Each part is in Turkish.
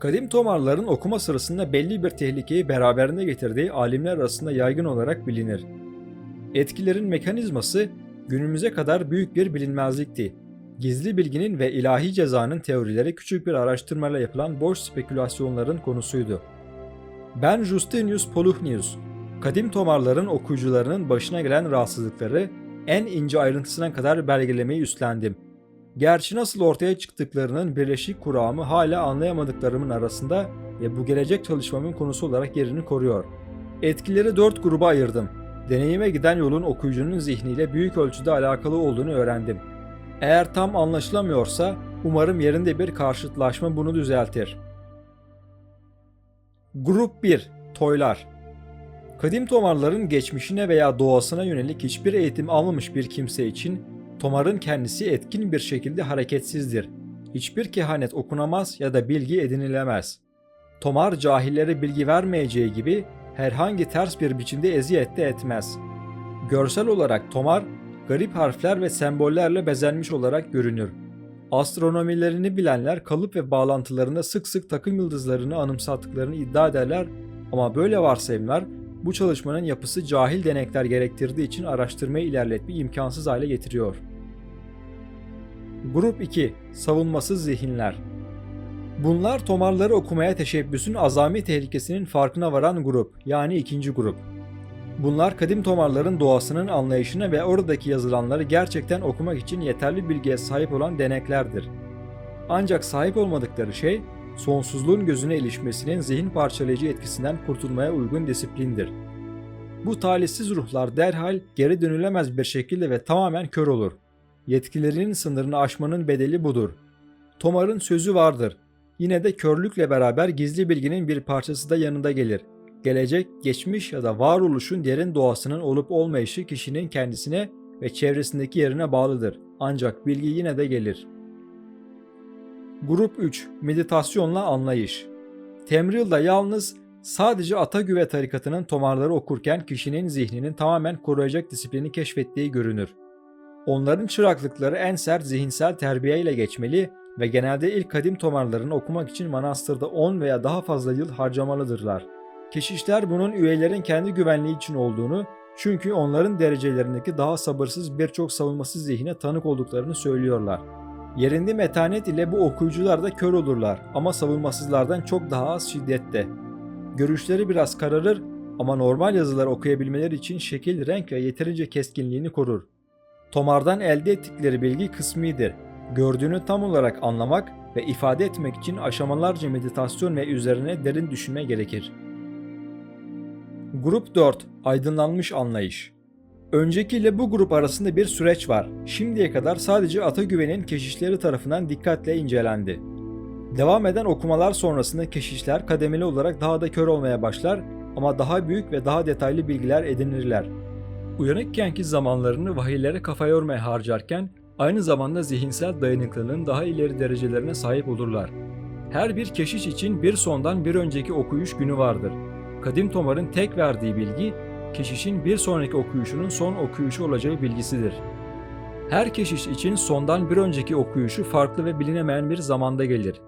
Kadim tomarların okuma sırasında belli bir tehlikeyi beraberinde getirdiği alimler arasında yaygın olarak bilinir. Etkilerin mekanizması günümüze kadar büyük bir bilinmezlikti. Gizli bilginin ve ilahi cezanın teorileri küçük bir araştırmayla yapılan boş spekülasyonların konusuydu. Ben Justinius Poluhnius, kadim tomarların okuyucularının başına gelen rahatsızlıkları en ince ayrıntısına kadar belgelemeyi üstlendim. Gerçi nasıl ortaya çıktıklarının birleşik kuramı hala anlayamadıklarımın arasında ve bu gelecek çalışmamın konusu olarak yerini koruyor. Etkileri dört gruba ayırdım. Deneyime giden yolun okuyucunun zihniyle büyük ölçüde alakalı olduğunu öğrendim. Eğer tam anlaşılamıyorsa umarım yerinde bir karşıtlaşma bunu düzeltir. Grup 1 Toylar Kadim tomarların geçmişine veya doğasına yönelik hiçbir eğitim almamış bir kimse için tomarın kendisi etkin bir şekilde hareketsizdir. Hiçbir kehanet okunamaz ya da bilgi edinilemez. Tomar cahillere bilgi vermeyeceği gibi herhangi ters bir biçimde eziyet de etmez. Görsel olarak tomar garip harfler ve sembollerle bezenmiş olarak görünür. Astronomilerini bilenler kalıp ve bağlantılarında sık sık takım yıldızlarını anımsattıklarını iddia ederler ama böyle varsayımlar bu çalışmanın yapısı cahil denekler gerektirdiği için araştırmayı ilerletmeyi imkansız hale getiriyor. Grup 2 Savunmasız Zihinler Bunlar tomarları okumaya teşebbüsün azami tehlikesinin farkına varan grup, yani ikinci grup. Bunlar kadim tomarların doğasının anlayışına ve oradaki yazılanları gerçekten okumak için yeterli bilgiye sahip olan deneklerdir. Ancak sahip olmadıkları şey, sonsuzluğun gözüne ilişmesinin zihin parçalayıcı etkisinden kurtulmaya uygun disiplindir. Bu talihsiz ruhlar derhal geri dönülemez bir şekilde ve tamamen kör olur. Yetkilerinin sınırını aşmanın bedeli budur. Tomar'ın sözü vardır. Yine de körlükle beraber gizli bilginin bir parçası da yanında gelir. Gelecek, geçmiş ya da varoluşun derin doğasının olup olmayışı kişinin kendisine ve çevresindeki yerine bağlıdır. Ancak bilgi yine de gelir. Grup 3 Meditasyonla Anlayış Temril'da yalnız sadece Atagüve tarikatının tomarları okurken kişinin zihninin tamamen koruyacak disiplini keşfettiği görünür. Onların çıraklıkları en sert zihinsel terbiye ile geçmeli ve genelde ilk kadim tomarlarını okumak için manastırda 10 veya daha fazla yıl harcamalıdırlar. Keşişler bunun üyelerin kendi güvenliği için olduğunu çünkü onların derecelerindeki daha sabırsız birçok savunmasız zihne tanık olduklarını söylüyorlar. Yerinde metanet ile bu okuyucular da kör olurlar ama savunmasızlardan çok daha az şiddette. Görüşleri biraz kararır ama normal yazılar okuyabilmeleri için şekil, renk ve yeterince keskinliğini korur. Tomardan elde ettikleri bilgi kısmidir. Gördüğünü tam olarak anlamak ve ifade etmek için aşamalarca meditasyon ve üzerine derin düşünme gerekir. Grup 4 Aydınlanmış Anlayış Öncekiyle bu grup arasında bir süreç var. Şimdiye kadar sadece Atagüven'in keşişleri tarafından dikkatle incelendi. Devam eden okumalar sonrasında keşişler kademeli olarak daha da kör olmaya başlar ama daha büyük ve daha detaylı bilgiler edinirler. Uyanıkkenki zamanlarını vahiylere kafa yormaya harcarken aynı zamanda zihinsel dayanıklılığın daha ileri derecelerine sahip olurlar. Her bir keşiş için bir sondan bir önceki okuyuş günü vardır. Kadim Tomar'ın tek verdiği bilgi, keşişin bir sonraki okuyuşunun son okuyuşu olacağı bilgisidir. Her keşiş için sondan bir önceki okuyuşu farklı ve bilinemeyen bir zamanda gelir.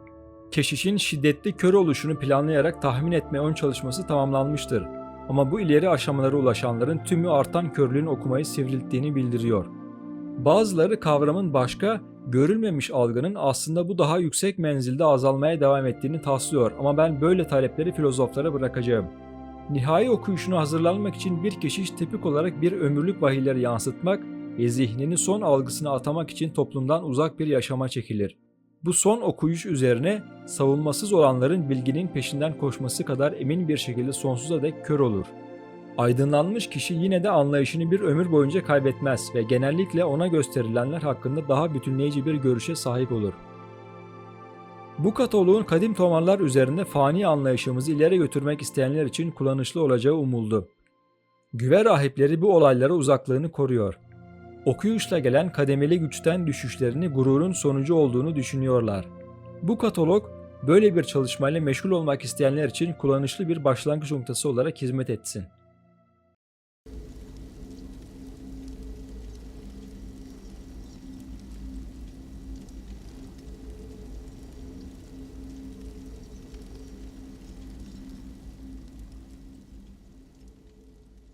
Keşişin şiddetli kör oluşunu planlayarak tahmin etme ön çalışması tamamlanmıştır. Ama bu ileri aşamalara ulaşanların tümü artan körlüğün okumayı sivrilttiğini bildiriyor. Bazıları kavramın başka, görülmemiş algının aslında bu daha yüksek menzilde azalmaya devam ettiğini taslıyor ama ben böyle talepleri filozoflara bırakacağım. Nihai okuyuşuna hazırlanmak için bir keşiş tipik olarak bir ömürlük vahiyleri yansıtmak ve zihnini son algısına atamak için toplumdan uzak bir yaşama çekilir. Bu son okuyuş üzerine savunmasız olanların bilginin peşinden koşması kadar emin bir şekilde sonsuza dek kör olur. Aydınlanmış kişi yine de anlayışını bir ömür boyunca kaybetmez ve genellikle ona gösterilenler hakkında daha bütünleyici bir görüşe sahip olur. Bu kataloğun kadim tomarlar üzerinde fani anlayışımızı ileri götürmek isteyenler için kullanışlı olacağı umuldu. Güve rahipleri bu olaylara uzaklığını koruyor. Okuyuşla gelen kademeli güçten düşüşlerini gururun sonucu olduğunu düşünüyorlar. Bu katalog böyle bir çalışmayla meşgul olmak isteyenler için kullanışlı bir başlangıç noktası olarak hizmet etsin.